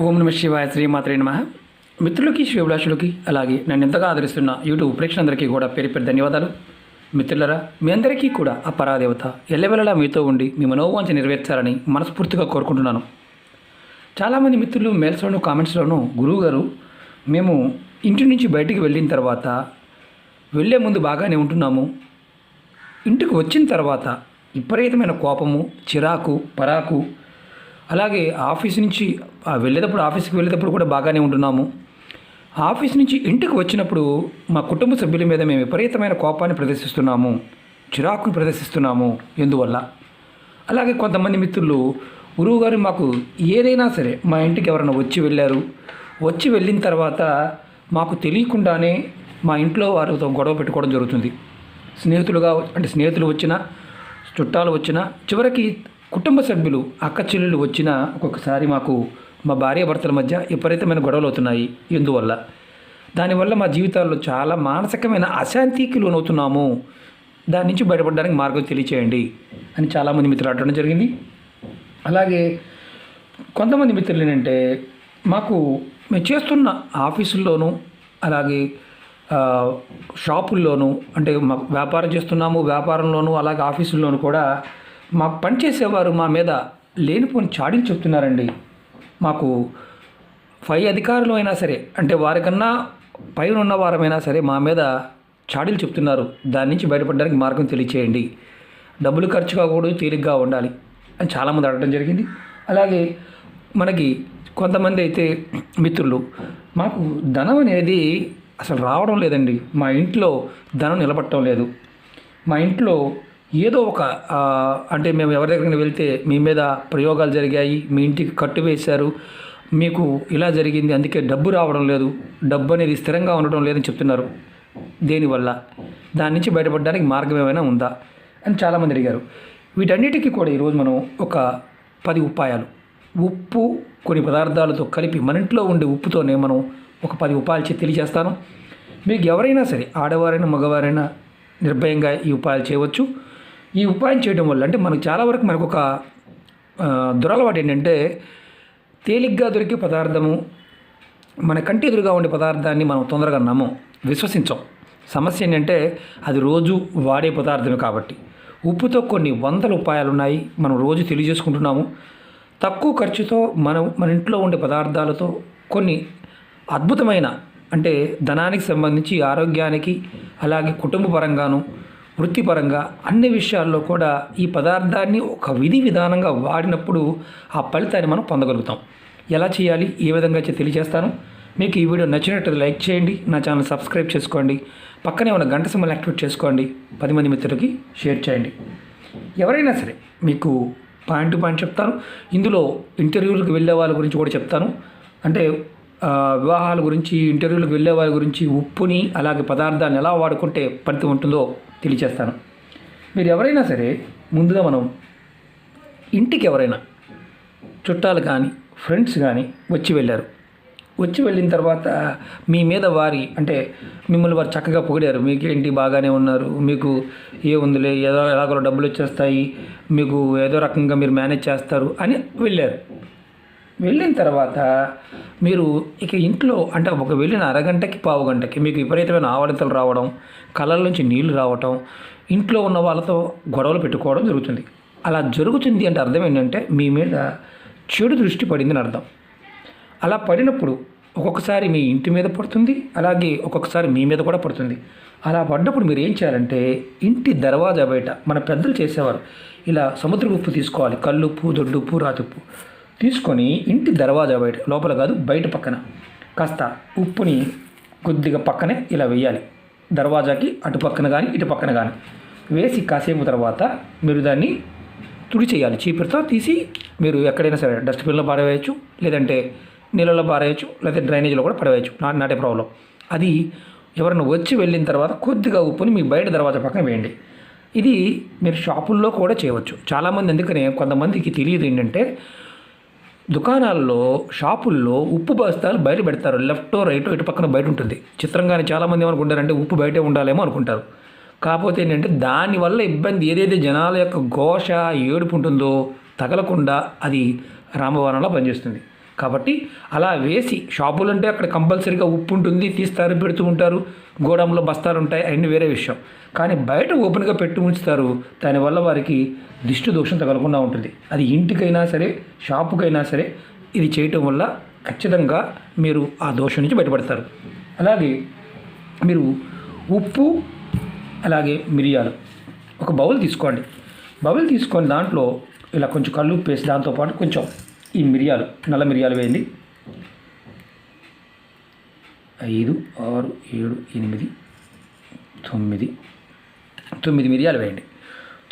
ఓం నమ శివాయ శ్రీమాత్రే నమ. మిత్రులకి శ్రీభిలాషులకి అలాగే నన్ను ఎంతగా ఆదరిస్తున్న యూట్యూబ్ ప్రేక్షకులందరికీ కూడా పేరు పేరు ధన్యవాదాలు. మిత్రులరా మీ అందరికీ కూడా ఆ పరాదేవత ఎల్లవెల్లలా మీతో ఉండి మీ మనోవాంఛ నెరవేర్చాలని మనస్ఫూర్తిగా కోరుకుంటున్నాను. చాలామంది మిత్రులు మేల్స్లోనూ కామెంట్స్లోనూ గురువుగారు మేము ఇంటి నుంచి బయటికి వెళ్ళిన తర్వాత వెళ్ళే ముందు బాగానే ఉంటున్నాము. ఇంటికి వచ్చిన తర్వాత విపరీతమైన కోపము చిరాకు పరాకు అలాగే ఆఫీస్ నుంచి వెళ్ళేటప్పుడు ఆఫీస్కి వెళ్ళేటప్పుడు కూడా బాగానే ఉంటున్నాము. ఆఫీస్ నుంచి ఇంటికి వచ్చినప్పుడు మా కుటుంబ సభ్యుల మీద మేము విపరీతమైన కోపాన్ని ప్రదర్శిస్తున్నాము చిరాకును ప్రదర్శిస్తున్నాము ఎందువల్ల? అలాగే కొంతమంది మిత్రులు గురువు గారు మాకు ఏదైనా సరే మా ఇంటికి ఎవరైనా వచ్చి వెళ్ళారు. వచ్చి వెళ్ళిన తర్వాత మాకు తెలియకుండానే మా ఇంట్లో వారితో గొడవ పెట్టుకోవడం జరుగుతుంది. స్నేహితులుగా అంటే స్నేహితులు వచ్చినా చుట్టాలు వచ్చినా చివరికి కుటుంబ సభ్యులు అక్క చెల్లెలు వచ్చినా ఒక్కొక్కసారి మాకు మా భార్య భర్తల మధ్య విపరీతమైన గొడవలు అవుతున్నాయి. ఎందువల్ల? దానివల్ల మా జీవితాల్లో చాలా మానసికమైన అశాంతికి లోనవుతున్నాము. దాని నుంచి బయటపడడానికి మార్గం తెలియచేయండి అని చాలామంది మిత్రులు అడగడం జరిగింది. అలాగే కొంతమంది మిత్రులు ఏంటంటే మాకు మేము చేస్తున్న ఆఫీసుల్లోనూ అలాగే షాపుల్లోనూ అంటే మా వ్యాపారం చేస్తున్నాము వ్యాపారంలోనూ అలాగే ఆఫీసుల్లోనూ కూడా మా పని చేసేవారు మా మీద లేనిపోని చాడీలు చెప్తున్నారండి. మాకు పై అధికారులు అయినా సరే అంటే వారికన్నా పైన ఉన్న వారమైనా సరే మా మీద చాడీలు చెప్తున్నారు. దాని నుంచి బయటపడడానికి మార్గం తెలియచేయండి. డబ్బులు ఖర్చు కాకూడదు తేలిగ్గా ఉండాలి అని చాలామంది అడగడం జరిగింది. అలాగే మనకి కొంతమంది అయితే మిత్రులు మాకు ధనం అనేది అసలు రావడం లేదండి. మా ఇంట్లో ధనం నిలబట్టడం లేదు. మా ఇంట్లో ఏదో ఒక అంటే మేము ఎవరి దగ్గరికి వెళ్తే మీ మీద ప్రయోగాలు జరిగాయి మీ ఇంటికి కట్టు వేశారు మీకు ఇలా జరిగింది అందుకే డబ్బు రావడం లేదు డబ్బు అనేది స్థిరంగా ఉండడం లేదని చెప్తున్నారు. దేనివల్ల? దాని నుంచి బయటపడడానికి మార్గం ఏమైనా ఉందా? అని చాలామంది అడిగారు. వీటన్నిటికీ కూడా ఈరోజు మనం ఒక పది ఉపాయాలు. ఉప్పు కొన్ని పదార్థాలతో కలిపి మన ఇంట్లో ఉండే ఉప్పుతోనే మనం ఒక పది ఉపాయాలు చే- తెలియజేస్తాను. మీకు ఎవరైనా సరే ఆడవారైనా మగవారైనా నిర్భయంగా ఈ ఉపాయాలు చేయవచ్చు. ఈ ఉపాయం చేయడం వల్ల అంటే మనకు చాలా వరకు మనకు ఒక దురలవాటు ఏంటంటే తేలిగ్గా దొరికే పదార్థము మన కంటి ఎదురుగా ఉండే పదార్థాన్ని మనం తొందరగా నమ్మం విశ్వసించం. సమస్య ఏంటంటే అది రోజు వాడే పదార్థమే కాబట్టి. ఉప్పుతో కొన్ని వందల ఉపాయాలు ఉన్నాయి మనం రోజు తెలియజేసుకుంటున్నాము. తక్కువ ఖర్చుతో మనం మన ఇంట్లో ఉండే పదార్థాలతో కొన్ని అద్భుతమైన అంటే ధనానికి సంబంధించి ఆరోగ్యానికి అలాగే కుటుంబ పరంగాను వృత్తిపరంగా అన్ని విషయాల్లో కూడా ఈ పదార్థాన్ని ఒక విధి విధానంగా వాడినప్పుడు ఆ ఫలితాన్ని మనం పొందగలుగుతాం. ఎలా చేయాలి? ఏ విధంగా అయితే తెలియజేస్తాను? మీకు ఈ వీడియో నచ్చినట్టు లైక్ చేయండి. నా ఛానల్ సబ్స్క్రైబ్ చేసుకోండి. పక్కనే ఉన్న గంట సింబల్ యాక్టివేట్ చేసుకోండి. పది మంది మిత్రులకి షేర్ చేయండి. ఎవరైనా సరే మీకు పాయింట్ టు పాయింట్ చెప్తాను. ఇందులో ఇంటర్వ్యూలకు వెళ్ళే వాళ్ళ గురించి కూడా చెప్తాను. అంటే వివాహాల గురించి ఇంటర్వ్యూలకు వెళ్ళే వాళ్ళ గురించి ఉప్పుని అలాగే పదార్థాన్ని ఎలా వాడుకుంటే ఫలితం ఉంటుందో తెలియచేస్తాను. మీరు ఎవరైనా సరే ముందుగా మనం ఇంటికి ఎవరైనా చుట్టాలు కానీ ఫ్రెండ్స్ కానీ వచ్చి వెళ్ళారు. వచ్చి వెళ్ళిన తర్వాత మీ మీద వారి అంటే మిమ్మల్ని వారు చక్కగా పొగిడారు. మీకేంటి బాగానే ఉన్నారు మీకు ఏ ఉందిలే ఏదో ఎలాగో డబ్బులు వచ్చేస్తాయి మీకు ఏదో రకంగా మీరు మేనేజ్ చేస్తారు అని వెళ్ళారు. వెళ్ళిన తర్వాత మీరు ఇక ఇంట్లో అంటే ఒక వెళ్ళిన అరగంటకి పావు గంటకి మీకు విపరీతమైన ఆవడతలు రావడం కళ్ళ నుంచి నీళ్ళు రావటం ఇంట్లో ఉన్న వాళ్ళతో గొడవలు పెట్టుకోవడం జరుగుతుంది. అలా జరుగుతుంది అంటే అర్థం ఏంటంటే మీ మీద చెడు దృష్టి పడిందని అర్థం. అలా పడినప్పుడు ఒక్కొక్కసారి మీ ఇంటి మీద పడుతుంది అలాగే ఒక్కొక్కసారి మీ మీద కూడా పడుతుంది. అలా పడ్డప్పుడు మీరు ఏం చేయాలంటే ఇంటి దర్వాజా బయట మన పెద్దలు చేసేవారు ఇలా సముద్ర ఉప్పు తీసుకోవాలి కల్లుప్పు దొడ్డుప్పు రాతుప్పు తీసుకొని ఇంటి దర్వాజా బయట లోపల కాదు బయట పక్కన కాస్త ఉప్పుని కొద్దిగా పక్కనే ఇలా వేయాలి. దర్వాజాకి అటు పక్కన కానీ ఇటు పక్కన కానీ వేసి కాసేపు తర్వాత మీరు దాన్ని తుడి చేయాలి. చీపురుతో తీసి మీరు ఎక్కడైనా సరే డస్ట్బిన్లో పారవేయచ్చు లేదంటే నీళ్ళలో పారేయచ్చు లేదా డ్రైనేజీలో కూడా పడవేయచ్చు నాట్ నాట్ ఏ ప్రాబ్లం. అది ఎవరైనా వచ్చి వెళ్ళిన తర్వాత కొద్దిగా ఉప్పుని మీ బయట దర్వాజా పక్కన వేయండి. ఇది మీరు షాపుల్లో కూడా చేయవచ్చు. చాలామంది ఎందుకనే కొంతమందికి తెలియదు ఏంటంటే దుకాణాల్లో షాపుల్లో ఉప్పు బస్తాలు బయట పెడతారు. లెఫ్ట్ రైట్ ఇటు పక్కన బయట ఉంటుంది. చిత్రంగానే చాలామంది ఏమనుకుంటారంటే ఉప్పు బయటే ఉండాలేమో అనుకుంటారు. కాకపోతే ఏంటంటే దానివల్ల ఇబ్బంది ఏదైతే జనాల యొక్క ఘోష ఏడుపు ఉంటుందో తగలకుండా అది రామవరంలో పనిచేస్తుంది. కాబట్టి అలా వేసి షాపులు అంటే అక్కడ కంపల్సరీగా ఉప్పు ఉంటుంది తీస్తారు పెడుతూ ఉంటారు. గోడంలో బస్తాలు ఉంటాయి అవన్నీ వేరే విషయం. కానీ బయట ఓపెన్గా పెట్టి ఉంచుతారు. దానివల్ల వారికి దిష్టి దోషం తగలకుండా ఉంటుంది. అది ఇంటికైనా సరే షాపుకైనా సరే ఇది చేయటం వల్ల ఖచ్చితంగా మీరు ఆ దోషం నుంచి బయటపడతారు. అలాగే మీరు ఉప్పు అలాగే మిరియాలు ఒక బౌల్ తీసుకోండి. బౌల్ తీసుకొని దాంట్లో ఇలా కొంచెం కళ్ళు పేసి దాంతోపాటు కొంచెం ఈ మిరియాలు నల్ల మిరియాలు వేయండి. ఐదు ఆరు ఏడు ఎనిమిది తొమ్మిది తొమ్మిది మిరియాలు వేయండి.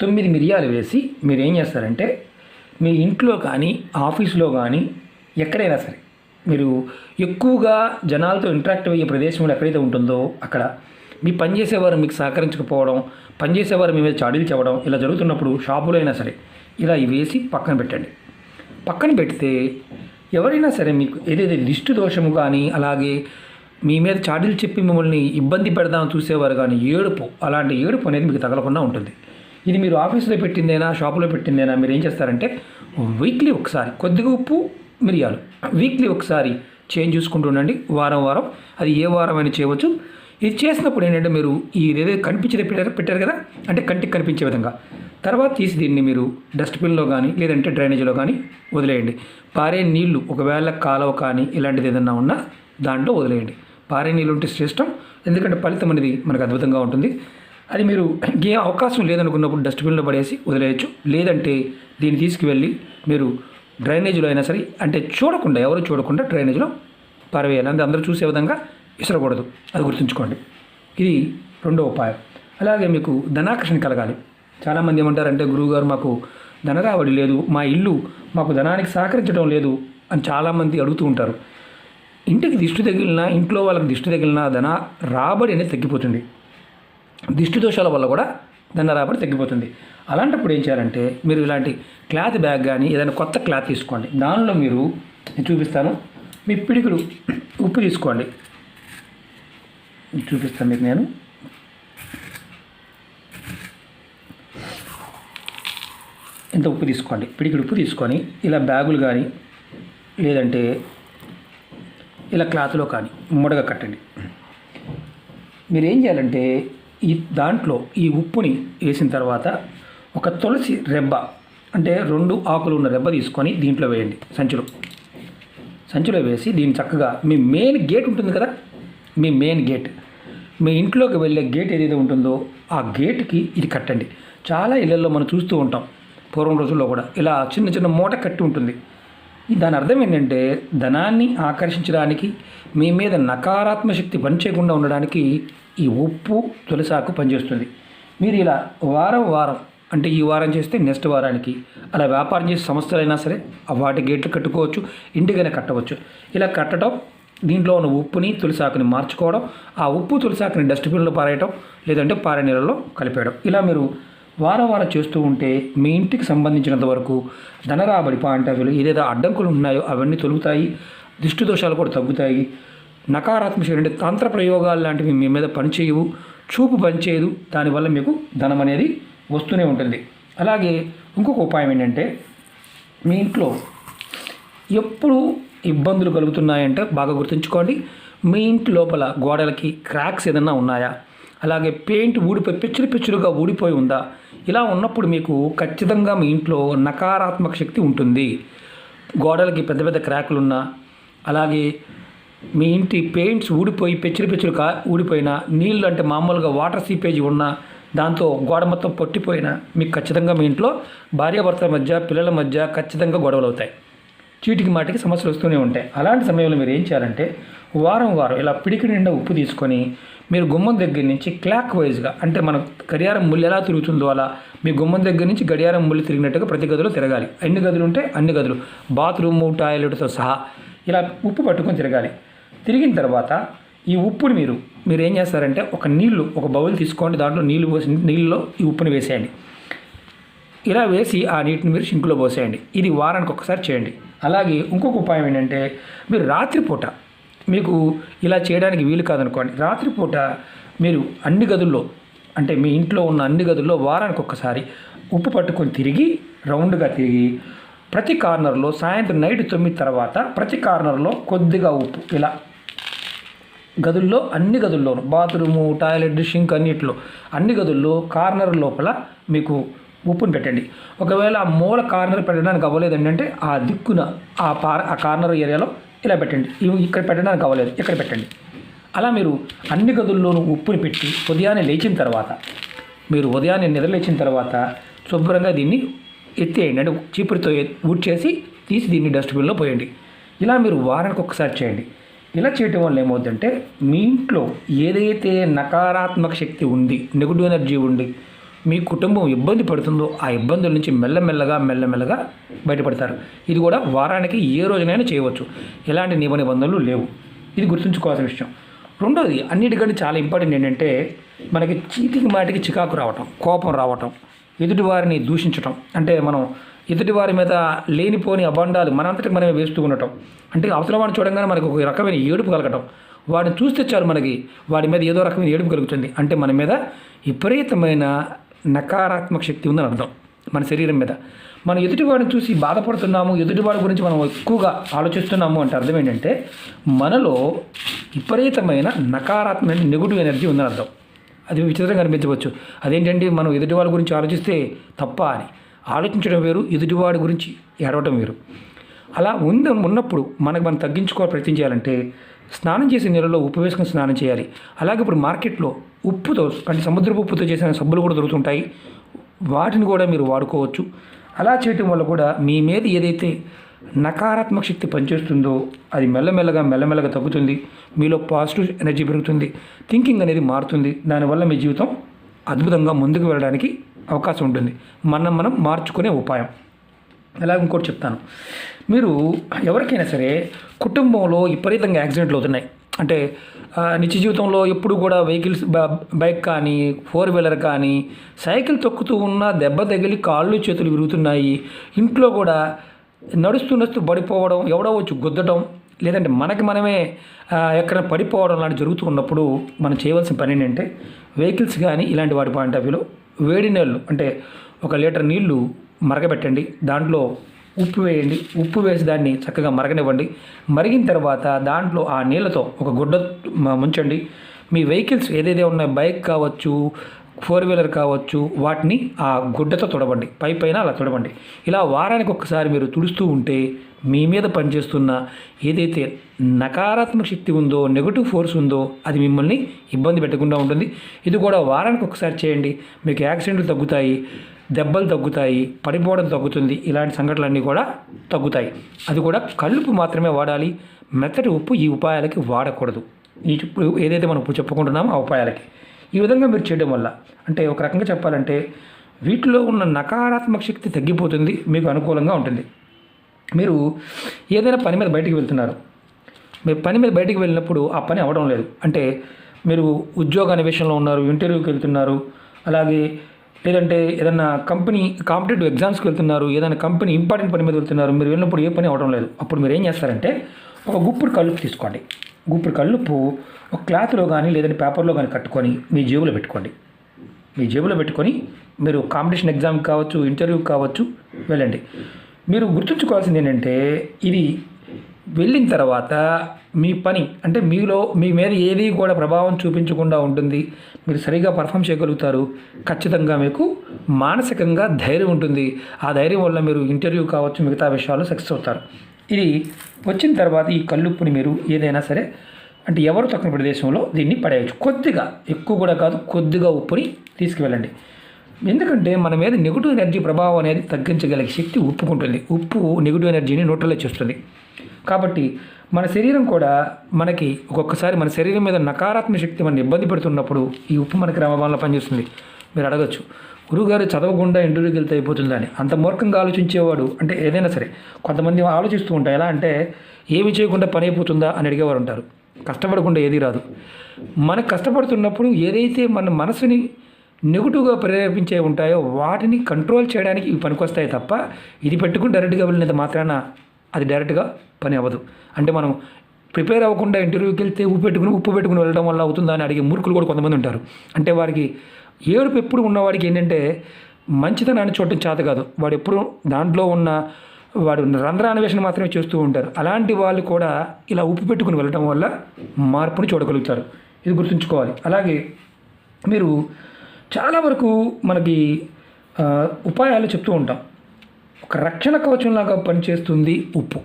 తొమ్మిది మిరియాలు వేసి మీరు ఏం చేస్తారంటే మీ ఇంట్లో కానీ ఆఫీస్లో కానీ ఎక్కడైనా సరే మీరు ఎక్కువగా జనాలతో ఇంటరాక్ట్ అయ్యే ప్రదేశంలో ఎక్కడైతే ఉంటుందో అక్కడ మీ పనిచేసేవారు మీకు సహకరించకపోవడం పనిచేసేవారు మీ మీద చాడీలు చెప్పడం ఇలా జరుగుతున్నప్పుడు షాపులో అయినా సరే ఇలా వేసి పక్కన పెట్టండి. పక్కన పెడితే ఎవరైనా సరే మీకు ఏదైతే దిష్టి దోషము కానీ అలాగే మీ మీద చాడీలు చెప్పి మిమ్మల్ని ఇబ్బంది పెడదామని చూసేవారు కానీ ఏడుపు అలాంటి ఏడుపు అనేది మీకు తగలకుండా ఉంటుంది. ఇది మీరు ఆఫీస్లో పెట్టిందేనా షాపులో పెట్టిందేనా మీరు ఏం చేస్తారంటే వీక్లీ ఒకసారి కొద్దిగా ఉప్పు మిరియాలు. వీక్లీ ఒకసారి చేంజ్ చూసుకుంటూ ఉండండి. వారం వారం అది ఏ వారం అయినా చేయవచ్చు. ఇది చేసినప్పుడు ఏంటంటే మీరు ఈ ఏదైతే కనిపించేది పెట్టారు పెట్టారు కదా? అంటే కంటికి కనిపించే విధంగా. తర్వాత తీసి దీన్ని మీరు డస్ట్బిన్లో కానీ లేదంటే డ్రైనేజీలో కానీ వదిలేయండి. పారే నీళ్ళు ఒకవేళ కాలువ కానీ ఇలాంటిది ఏదన్నా ఉన్నా దాంట్లో వదిలేయండి. పారే నీళ్ళు ఉంటే శ్రేష్టం. ఎందుకంటే ఫలితం అనేది మనకు అద్భుతంగా ఉంటుంది. అది మీరు ఏ అవకాశం లేదనుకున్నప్పుడు డస్ట్బిన్లో పడేసి వదిలేయచ్చు. లేదంటే దీన్ని తీసుకువెళ్ళి మీరు డ్రైనేజీలో అయినా సరే అంటే చూడకుండా ఎవరు చూడకుండా డ్రైనేజీలో పారవేయాలి. అంటే అందరూ చూసే విధంగా విసరకూడదు అది గుర్తుంచుకోండి. ఇది రెండో ఉపాయం. అలాగే మీకు ధనాకర్షణ కలగాలి. చాలామంది ఏమంటారంటే గురువుగారు మాకు ధనరాబడి లేదు మా ఇల్లు మాకు ధనానికి సహకరించడం లేదు అని చాలామంది అడుగుతూ ఉంటారు. ఇంటికి దిష్టి తగిలినా ఇంట్లో వాళ్ళకి దిష్టి తగిలినా ధన రాబడి అనేది తగ్గిపోతుంది. దిష్టి దోషాల వల్ల కూడా ధన రాబడి తగ్గిపోతుంది. అలాంటప్పుడు ఏం చేయాలంటే మీరు ఇలాంటి క్లాత్ బ్యాగ్ కానీ ఏదైనా కొత్త క్లాత్ తీసుకోండి. దానిలో మీరు నేను చూపిస్తాను మీ పిడికుడు ఉప్పు తీసుకోండి. చూపిస్తాను మీకు నేను. ఇంత ఉప్పు తీసుకోండి. పిడికిడి ఉప్పు తీసుకొని ఇలా బ్యాగులు కానీ లేదంటే ఇలా క్లాత్లో కానీ ముడగ కట్టండి. మీరు ఏం చేయాలంటే ఈ దాంట్లో ఈ ఉప్పుని వేసిన తర్వాత ఒక తులసి రెబ్బ అంటే రెండు ఆకులు ఉన్న రెబ్బ తీసుకొని దీంట్లో వేయండి సంచిలో. సంచిలో వేసి దీన్ని చక్కగా మీ మెయిన్ గేట్ ఉంటుంది కదా? మీ మెయిన్ గేట్. మీ ఇంట్లోకి వెళ్ళే గేట్ ఏదైతే ఉంటుందో ఆ గేట్కి ఇది కట్టండి. చాలా ఇళ్ళలో మనం చూస్తూ ఉంటాం. పూర్వం రోజుల్లో కూడా ఇలా చిన్న చిన్న మూట కట్టి ఉంటుంది. దాని అర్థం ఏంటంటే ధనాన్ని ఆకర్షించడానికి మీ మీద నకారాత్మక శక్తి పనిచేయకుండా ఉండడానికి ఈ ఉప్పు తులసాకు పనిచేస్తుంది. మీరు ఇలా వారం వారం అంటే ఈ వారం చేస్తే నెక్స్ట్ వారానికి అలా వ్యాపారం చేసే సంస్థలైనా సరే వాటి గేట్లు కట్టుకోవచ్చు ఇంటికైనా కట్టవచ్చు. ఇలా కట్టడం దీంట్లో ఉన్న ఉప్పుని తులసాకుని మార్చుకోవడం ఆ ఉప్పు తులసాకుని డస్ట్బిన్లో పారేయటం లేదంటే పారే నీళ్ళలో కలిపేయడం. ఇలా మీరు వారం వారం చేస్తూ ఉంటే మీ ఇంటికి సంబంధించినంత వరకు ధనరాబడి పాయింట్ ఏదైతే అడ్డంకులు ఉన్నాయో అవన్నీ తొలుగుతాయి దిష్టి దోషాలు కూడా తగ్గుతాయి. నకారాత్మక అంటే తంత్ర ప్రయోగాలు లాంటివి మీ మీద పనిచేయవు చూపు పనిచేయదు. దానివల్ల మీకు ధనం అనేది వస్తూనే ఉంటుంది. అలాగే ఇంకొక ఉపాయం ఏంటంటే మీ ఇంట్లో ఎప్పుడు ఇబ్బందులు కలుగుతున్నాయంటే బాగా గుర్తుంచుకోండి. మీ ఇంటి లోపల గోడలకి క్రాక్స్ ఏదన్నా ఉన్నాయా? అలాగే పెయింట్ ఊడిపోయి పిచ్చులు పిచ్చులుగా ఊడిపోయి ఉందా? ఇలా ఉన్నప్పుడు మీకు ఖచ్చితంగా మీ ఇంట్లో నకారాత్మక శక్తి ఉంటుంది. గోడలకి పెద్ద పెద్ద క్రాకులు ఉన్నా అలాగే మీ ఇంటి పెయింట్స్ ఊడిపోయి పెచ్చులు పెచ్చులు కా ఊడిపోయినా నీళ్ళు అంటే మామూలుగా వాటర్ సీపేజ్ ఉన్నా దాంతో గోడ మొత్తం పొట్టిపోయినా మీకు ఖచ్చితంగా మీ ఇంట్లో భార్యాభర్తల మధ్య పిల్లల మధ్య ఖచ్చితంగా గొడవలు అవుతాయి. చీటికి మాటికి సమస్యలు వస్తూనే ఉంటాయి. అలాంటి సమయంలో మీరు ఏం చేయాలంటే వారం వారం ఇలా పిడికి నిండా ఉప్పు తీసుకొని మీరు గుమ్మం దగ్గర నుంచి క్లాక్ వైజ్గా అంటే మన గడియారం ముళ్ళు ఎలా తిరుగుతుందో అలా మీ గుమ్మం దగ్గర నుంచి గడియారం ముళ్ళు తిరిగినట్టుగా ప్రతి గదిలో తిరగాలి. ఎన్ని గదులు ఉంటే అన్ని గదులు. బాత్రూము టాయిలెట్తో సహా ఇలా ఉప్పు పట్టుకొని తిరగాలి. తిరిగిన తర్వాత ఈ ఉప్పుని మీరు మీరు ఏం చేస్తారంటే ఒక నీళ్ళు ఒక బౌల్ తీసుకోండి. దాంట్లో నీళ్ళు పోసి నీళ్ళలో ఈ ఉప్పుని వేసేయండి. ఇలా వేసి ఆ నీటిని మీరు షింకులో పోసేయండి. ఇది వారానికి ఒకసారి చేయండి. అలాగే ఇంకొక ఉపాయం ఏంటంటే మీరు రాత్రిపూట మీకు ఇలా చేయడానికి వీలు కాదనుకోండి. రాత్రిపూట మీరు అన్ని గదుల్లో అంటే మీ ఇంట్లో ఉన్న అన్ని గదుల్లో వారానికి ఒక్కసారి ఉప్పు పట్టుకొని తిరిగి రౌండ్గా తిరిగి ప్రతి కార్నర్లో సాయంత్రం నైట్ తొమ్మిది తర్వాత ప్రతి కార్నర్లో కొద్దిగా ఉప్పు ఇలా. గదుల్లో అన్ని గదుల్లోనూ బాత్రూము టాయిలెట్ షింక్ అన్నిట్లో అన్ని గదుల్లో కార్నర్ లోపల మీకు ఉప్పును పెట్టండి. ఒకవేళ ఆ మూల కార్నర్ పెట్టడానికి అవ్వలేదండి అంటే ఆ దిక్కున ఆ పార్ ఆ కార్నర్ ఏరియాలో ఇలా పెట్టండి. ఇవి ఇక్కడ పెట్టడానికి కావాలేదు ఇక్కడ పెట్టండి. అలా మీరు అన్ని గదుల్లోనూ ఉప్పుని పెట్టి ఉదయాన్నే లేచిన తర్వాత మీరు ఉదయాన్నే నిద్రలేచిన తర్వాత శుభ్రంగా దీన్ని ఎత్తేయండి. అంటే చీపురుతో ఊడ్చేసి తీసి దీన్ని డస్ట్బిన్లో పోయండి. ఇలా మీరు వారానికి ఒకసారి చేయండి. ఇలా చేయటం వల్ల ఏమవుతుందంటే మీ ఇంట్లో ఏదైతే నకారాత్మక శక్తి ఉంది నెగిటివ్ ఎనర్జీ ఉంది మీ కుటుంబం ఇబ్బంది పడుతుందో ఆ ఇబ్బందుల నుంచి మెల్లమెల్లగా మెల్లమెల్లగా బయటపడతారు. ఇది కూడా వారానికి ఏ రోజునైనా చేయవచ్చు. ఎలాంటి నియమ నిబంధనలు లేవు. ఇది గుర్తుంచుకోవాల్సిన విషయం. రెండోది అన్నిటికంటే చాలా ఇంపార్టెంట్ ఏంటంటే మనకి చీటికి మాటికి చికాకు రావటం కోపం రావటం ఎదుటివారిని దూషించటం. అంటే మనం ఎదుటివారి మీద లేనిపోని అబండాలు మనంతటి మనమే వేస్తూ ఉండటం. అంటే అవతల వాడిని చూడంగానే మనకు ఒక రకమైన ఏడుపు కలగటం. వాడిని చూస్తే చాలు మనకి వాడి మీద ఏదో రకమైన ఏడుపు కలుగుతుంది. అంటే మన మీద విపరీతమైన నకారాత్మక శక్తి ఉందని అర్థం మన శరీరం మీద. మనం ఎదుటివాడిని చూసి బాధపడుతున్నాము ఎదుటివాడి గురించి మనం ఎక్కువగా ఆలోచిస్తున్నాము అంటే అర్థం ఏంటంటే మనలో విపరీతమైన నకారాత్మక నెగిటివ్ ఎనర్జీ ఉందని అర్థం. అది విచిత్రంగా అనిపించవచ్చు. అదేంటంటే మనం ఎదుటివాడి గురించి ఆలోచిస్తే తప్ప అని. ఆలోచించడం వేరు ఎదుటివాడి గురించి ఏడవటం వేరు. అలా ఉంద ఉన్నప్పుడు మనకు మనం తగ్గించుకోవాలి ప్రయత్నం చేయాలంటే స్నానం చేసే నీళ్ళలో ఉప్పు వేసుకుని స్నానం చేయాలి. అలాగే ఇప్పుడు మార్కెట్లో ఉప్పుతో అంటే సముద్రపు ఉప్పుతో చేసిన సబ్బులు కూడా దొరుకుతుంటాయి. వాటిని కూడా మీరు వాడుకోవచ్చు. అలా చేయటం వల్ల కూడా మీ మీద ఏదైతే నకారాత్మక శక్తి పనిచేస్తుందో అది మెల్లమెల్లగా మెల్లమెల్లగా తగ్గుతుంది. మీలో పాజిటివ్ ఎనర్జీ పెరుగుతుంది. థింకింగ్ అనేది మారుతుంది. దానివల్ల మీ జీవితం అద్భుతంగా ముందుకు వెళ్ళడానికి అవకాశం ఉంటుంది. మనం మనం మార్చుకునే ఉపాయం. అలా ఇంకోటి చెప్తాను. మీరు ఎవరికైనా సరే కుటుంబంలో విపరీతంగా యాక్సిడెంట్లు అవుతున్నాయి. అంటే నిత్య జీవితంలో ఎప్పుడు కూడా వెహికల్స్ బ- బైక్ కానీ ఫోర్ వీలర్ కానీ సైకిల్ తొక్కుతూ ఉన్న దెబ్బ తగిలి కాళ్ళు చేతులు విరుగుతున్నాయి. ఇంట్లో కూడా నడుస్తూ నడుస్తూ పడిపోవడం ఎవడో వచ్చి గుద్దటం లేదంటే మనకి మనమే ఎక్కడ ఎక్కడైనా పడిపోవడం లాంటి జరుగుతూ ఉన్నప్పుడు మనం చేయవలసిన పని ఏంటంటే వెహికల్స్ కానీ ఇలాంటి వాటి పాయింట్ ఆఫ్ వ్యూలో వేడి నీళ్ళు అంటే ఒక లీటర్ నీళ్ళు మరగబెట్టండి. దాంట్లో ఉప్పు వేయండి. ఉప్పు వేసి దాన్ని చక్కగా మరగనివ్వండి. మరిగిన తర్వాత దాంట్లో ఆ నీళ్ళతో ఒక గుడ్డ ముంచండి. మీ వెహికల్స్ ఏదైతే ఉన్నాయో బైక్ కావచ్చు ఫోర్ వీలర్ కావచ్చు వాటిని ఆ గుడ్డతో తుడవండి. పై పైన అలా తుడవండి. ఇలా వారానికి ఒక్కసారి మీరు తుడుస్తూ ఉంటే మీ మీద పనిచేస్తున్న ఏదైతే నకారాత్మక శక్తి ఉందో నెగటివ్ ఫోర్స్ ఉందో అది మిమ్మల్ని ఇబ్బంది పెట్టకుండా ఉంటుంది. ఇది కూడా వారానికి ఒకసారి చేయండి. మీకు యాక్సిడెంట్లు తగ్గుతాయి. దెబ్బలు తగ్గుతాయి పడిపోవడం తగ్గుతుంది. ఇలాంటి సంఘటనలన్నీ కూడా తగ్గుతాయి. అది కూడా కలుపు మాత్రమే వాడాలి. మెత్తటి ఉప్పు ఈ ఉపాయాలకి వాడకూడదు. ఈ ఇప్పుడు ఏదైతే మనం ఇప్పుడు చెప్పుకుంటున్నామో ఆ ఉపాయాలకి. ఈ విధంగా మీరు చేయడం వల్ల అంటే ఒక రకంగా చెప్పాలంటే వీటిలో ఉన్న నకారాత్మక శక్తి తగ్గిపోతుంది మీకు అనుకూలంగా ఉంటుంది. మీరు ఏదైనా పని మీద బయటికి వెళ్తున్నారు. మీరు పని మీద బయటికి వెళ్ళినప్పుడు ఆ పని అవ్వడం లేదు. అంటే మీరు ఉద్యోగ అన్వేషణలో ఉన్నారు ఇంటర్వ్యూకి వెళ్తున్నారు అలాగే లేదంటే ఏదైనా కంపెనీ కాంపిటేటివ్ ఎగ్జామ్స్కి వెళ్తున్నారు ఏదైనా కంపెనీ ఇంపార్టెంట్ పని మీద వెళ్తున్నారు మీరు వెళ్ళినప్పుడు ఏ పని అవ్వడం లేదు. అప్పుడు మీరు ఏం చేస్తారంటే ఒక గుప్పుడు కలుపు తీసుకోండి. గుప్పుడు కల్లుపు ఒక క్లాత్లో కానీ లేదంటే పేపర్లో కానీ కట్టుకొని మీ జేబులో పెట్టుకోండి. మీ జేబులో పెట్టుకొని మీరు కాంపిటీషన్ ఎగ్జామ్ కావచ్చు ఇంటర్వ్యూ కావచ్చు వెళ్ళండి. మీరు గుర్తుంచుకోవాల్సింది ఏంటంటే ఇది వెళ్ళిన తర్వాత మీ పని అంటే మీలో మీ మీద ఏది కూడా ప్రభావం చూపించకుండా ఉంటుంది. మీరు సరిగా పర్ఫామ్ చేయగలుగుతారు. ఖచ్చితంగా మీకు మానసికంగా ధైర్యం ఉంటుంది. ఆ ధైర్యం వల్ల మీరు ఇంటర్వ్యూ కావచ్చు మిగతా విషయాలు సక్సెస్ అవుతారు. ఇది వచ్చిన తర్వాత ఈ కల్లుప్పుని మీరు ఏదైనా సరే అంటే ఎవరు తక్కువ ప్రదేశంలో దీన్ని పడేయచ్చు. కొద్దిగా ఎక్కువ కూడా కాదు కొద్దిగా ఉప్పుని తీసుకువెళ్ళండి. ఎందుకంటే మన మీద నెగిటివ్ ఎనర్జీ ప్రభావం అనేది తగ్గించగలిగే శక్తి ఉప్పుకుంటుంది. ఉప్పు నెగిటివ్ ఎనర్జీని న్యూట్రలైజ్ చేస్తుంది. కాబట్టి మన శరీరం కూడా మనకి ఒక్కొక్కసారి మన శరీరం మీద నకారాత్మక శక్తి మన ఇబ్బంది పెడుతున్నప్పుడు ఈ ఉప్పు మనకి రమబాన్లో పనిచేస్తుంది. మీరు అడగచ్చు. గురువుగారు చదవకుండా ఇంటర్వ్యూకి వెళ్తే అయిపోతుందని. అంత మూర్ఖంగా ఆలోచించేవాడు అంటే ఏదైనా సరే కొంతమంది ఆలోచిస్తూ ఉంటారు. ఎలా అంటే ఏమి చేయకుండా పని అయిపోతుందా అని అడిగేవారు ఉంటారు. కష్టపడకుండా ఏది రాదు. మనకు కష్టపడుతున్నప్పుడు ఏదైతే మన మనసుని నెగిటివ్గా ప్రేరేపించే ఉంటాయో వాటిని కంట్రోల్ చేయడానికి ఇవి పనికొస్తాయి తప్ప ఇది పెట్టుకుని డైరెక్ట్గా వెళ్ళినంత మాత్రాన అది డైరెక్ట్గా పని అవ్వదు. అంటే మనం ప్రిపేర్ అవ్వకుండా ఇంటర్వ్యూకి వెళ్తే ఉప్పు పెట్టుకుని ఉప్పు పెట్టుకుని వెళ్ళడం వల్ల అవుతుందా అని అడిగే మూర్ఖులు కూడా కొంతమంది ఉంటారు. అంటే వారికి ఏడుపు ఎప్పుడు ఉన్నవాడికి ఏంటంటే మంచితనాన్ని చూడటం చేత కాదు. వాడు ఎప్పుడు దాంట్లో ఉన్న వాడు రంధ్రాన్వేషణ మాత్రమే చేస్తూ ఉంటారు. అలాంటి వాళ్ళు కూడా ఇలా ఉప్పు పెట్టుకుని వెళ్ళడం వల్ల మార్పుని చూడగలుగుతారు. ఇది గుర్తుంచుకోవాలి. అలాగే మీరు చాలా వరకు మనకి ఉపాయాలు చెప్తూ ఉంటాం. ఒక రక్షణ కవచంలాగా పనిచేస్తుంది ఉప్పు.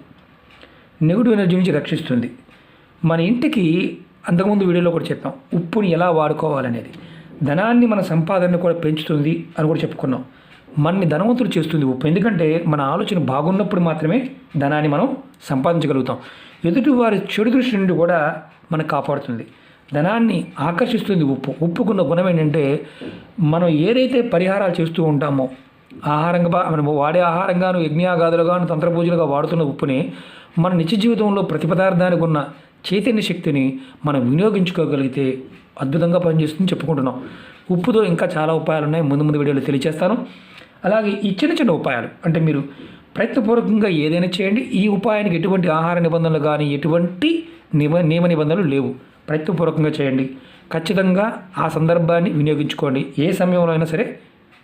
నెగిటివ్ ఎనర్జీ నుంచి రక్షిస్తుంది. మన ఇంటికి అంతకుముందు వీడియోలో కూడా చెప్పాం ఉప్పుని ఎలా వాడుకోవాలనేది. ధనాన్ని మన సంపాదనని కూడా పెంచుతుంది అని కూడా చెప్పుకున్నాం. మనని ధనవంతులు చేస్తుంది ఉప్పు. ఎందుకంటే మన ఆలోచన బాగున్నప్పుడు మాత్రమే ధనాన్ని మనం సంపాదించగలుగుతాం. ఎదుటి వారి చెడు దృష్టి నుండి కూడా మనకు కాపాడుతుంది. ధనాన్ని ఆకర్షిస్తుంది ఉప్పు. ఉప్పుకున్న గుణం ఏంటంటే మనం ఏదైతే పరిహారాలు చేస్తూ ఉంటామో ఆహారంగా మనం వాడే ఆహారంగాను యజ్ఞాగాదులుగాను తంత్రపూజలుగా వాడుతున్న ఉప్పుని మన నిత్య జీవితంలో ప్రతి పదార్థానికి ఉన్న చైతన్య శక్తిని మనం వినియోగించుకోగలిగితే అద్భుతంగా పనిచేస్తుందని చెప్పుకుంటున్నాం. ఉప్పుతో ఇంకా చాలా ఉపాయాలు ఉన్నాయి ముందు ముందు వీడియోలో తెలియజేస్తాను. అలాగే ఈ చిన్న చిన్న ఉపాయాలు అంటే మీరు ప్రయత్నపూర్వకంగా ఏదైనా చేయండి. ఈ ఉపాయానికి ఎటువంటి ఆహార నిబంధనలు కానీ ఎటువంటి నిమ నియమ నిబంధనలు లేవు. ప్రయత్నపూర్వకంగా చేయండి. ఖచ్చితంగా ఆ సందర్భాన్ని వినియోగించుకోండి. ఏ సమయంలో అయినా సరే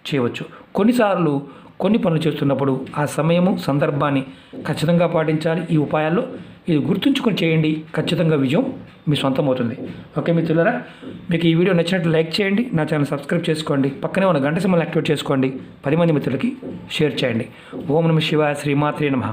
చేయవచ్చు. కొన్నిసార్లు కొన్ని పనులు చేస్తున్నప్పుడు ఆ సమయము సందర్భాన్ని ఖచ్చితంగా పాటించాలి. ఈ ఉపాయాల్లో ఇది గుర్తుంచుకొని చేయండి. ఖచ్చితంగా విజయం మీ సొంతం అవుతుంది ఓకే మిత్రులారా మీకు ఈ వీడియో నచ్చినట్లు లైక్ చేయండి. నా ఛానల్ సబ్స్క్రైబ్ చేసుకోండి. పక్కనే ఉన్న గంట సింబల్ యాక్టివేట్ చేసుకోండి. పది మంది మిత్రులకి షేర్ చేయండి. ఓం నమ శివాయ శ్రీమాత్రే నమ.